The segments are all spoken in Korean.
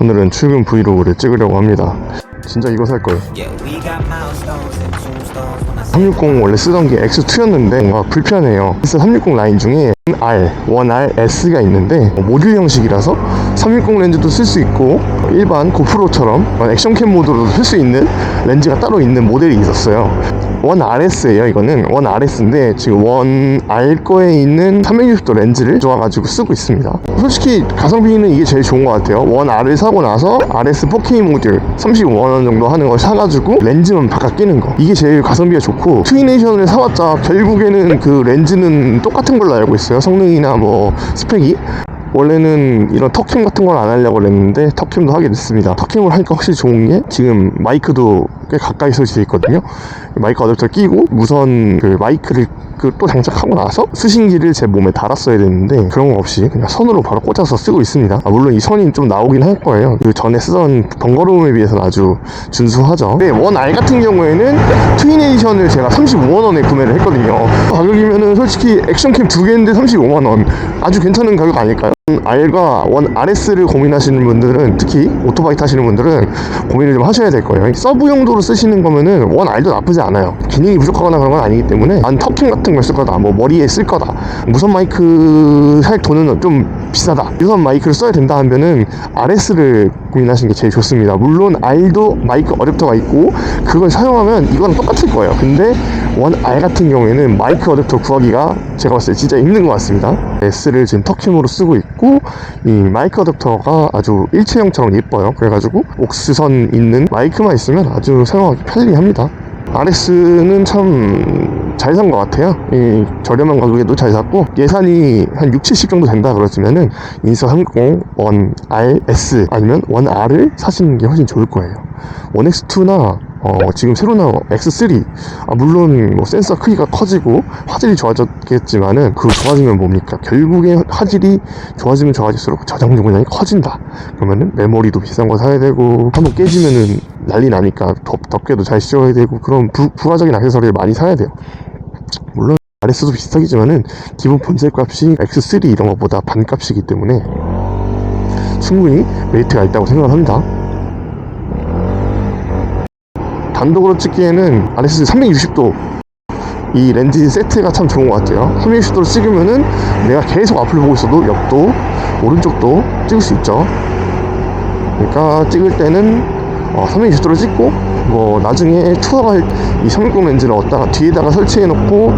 오늘은 출근 브이로그를 찍으려고 합니다 진짜 이거 살 거예요 Yeah, we got milestones and tombstones when I 360 원래 쓰던 게 X2였는데 뭔가 불편해요. 그래서 360 라인 중에 1R, 1R, S가 있는데 모듈 형식이라서 360 렌즈도 쓸 수 있고 일반 고프로처럼 액션캠 모드로도 쓸 수 있는 렌즈가 따로 있는 모델이 있었어요. 1RS예요 이거는 1RS인데 지금 1R 거에 있는 360도 렌즈를 좋아가지고 쓰고 있습니다 솔직히 가성비는 이게 제일 좋은 것 같아요 1R을 사고 나서 RS 4K 모듈 35만원 정도 하는 걸 사가지고 렌즈만 바꿔 끼는 거 이게 제일 가성비가 좋고 트위네이션을 사봤자 결국에는 그 렌즈는 똑같은 걸로 알고 있어요 성능이나 뭐 스펙이 원래는 이런 턱캠 같은 걸 안 하려고 그랬는데 턱캠도 하게 됐습니다. 턱캠을 하니까 확실히 좋은 게 지금 마이크도 꽤 가까이 설치되어 있거든요. 마이크 어댑터 끼고 무선 그 마이크를 그 또 장착하고 나서 수신기를 제 몸에 달았어야 되는데 그런 거 없이 그냥 선으로 바로 꽂아서 쓰고 있습니다. 아, 물론 이 선이 좀 나오긴 할 거예요. 그 전에 쓰던 번거로움에 비해서는 아주 준수하죠. 네, 원알 같은 경우에는 트위네이션을 제가 35만 원에 구매를 했거든요. 가격이면은 솔직히 액션캠 두 개인데 35만 원 아주 괜찮은 가격 아닐까요? R과 원 RS를 고민하시는 분들은 특히 오토바이 타시는 분들은 고민을 좀 하셔야 될 거예요. 서브 용도로 쓰시는 거면은 원 R도 나쁘지 않아요. 기능이 부족하거나 그런 건 아니기 때문에 난 터킹 같은 걸 쓸 거다, 뭐 머리에 쓸 거다. 무선 마이크 살 돈은 좀 비싸다. 무선 마이크를 써야 된다 하면은 RS를 고민하시는 게 제일 좋습니다. 물론 R도 마이크 어댑터가 있고 그걸 사용하면 이거랑 똑같을 거예요. 근데 원 R 같은 경우에는 마이크 어댑터 구하기가 제가 봤을 때 진짜 힘든 것 같습니다. S를 지금 터킴으로 쓰고 있고 이 마이크 어댑터가 아주 일체형처럼 예뻐요. 그래가지고 옥스선 있는 마이크만 있으면 아주 사용하기 편리합니다. RS는 참 잘 산 것 같아요. 이 저렴한 가격에도 잘 샀고 예산이 한 6, 70 정도 된다 그러시면은 인서 360 1 RS 아니면 1R을 사시는 게 훨씬 좋을 거예요. 1X2나 어, 지금 새로 나온 X3 아, 물론 뭐 센서 크기가 커지고 화질이 좋아졌겠지만은 그 좋아지면 뭡니까 결국에 화질이 좋아지면 좋아질수록 저장 용량이 커진다 그러면은 메모리도 비싼 거 사야 되고 한번 깨지면은 난리 나니까 덥, 덥게도 잘 씌워야 되고 그런 부, 부가적인 액세서리를 많이 사야 돼요 RS도 비슷하겠지만은 기본 본체 값이 X3 이런 것보다 반값이기 때문에 충분히 메리트가 있다고 생각합니다. 단독으로 찍기에는 RS 360도 이 렌즈 세트가 참 좋은 것 같아요. 360도로 찍으면은 내가 계속 앞을 보고 있어도 옆도 오른쪽도 찍을 수 있죠. 그러니까 찍을 때는 어, 360도로 찍고 뭐 나중에 투어할 이360 렌즈를 얻다가 뒤에다가 설치해 놓고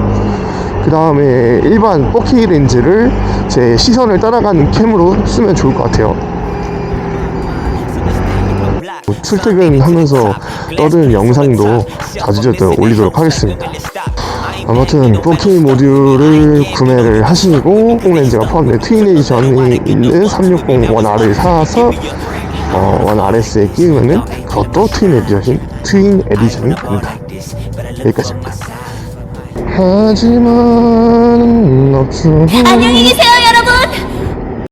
그 다음에 일반 4K 렌즈를 제 시선을 따라가는 캠으로 쓰면 좋을 것 같아요. 출퇴근하면서 떠드는 영상도 자주 올리도록 하겠습니다. 아무튼 4K 모듈을 구매를 하시고 렌즈가 포함된 트윈에디션이 있는 360 1R을 사서 어, 1RS에 끼우면은 그것도 트윈 에디션, 트윈 에디션이 됩니다. 여기까지입니다. 하지만. 안녕히 계세요,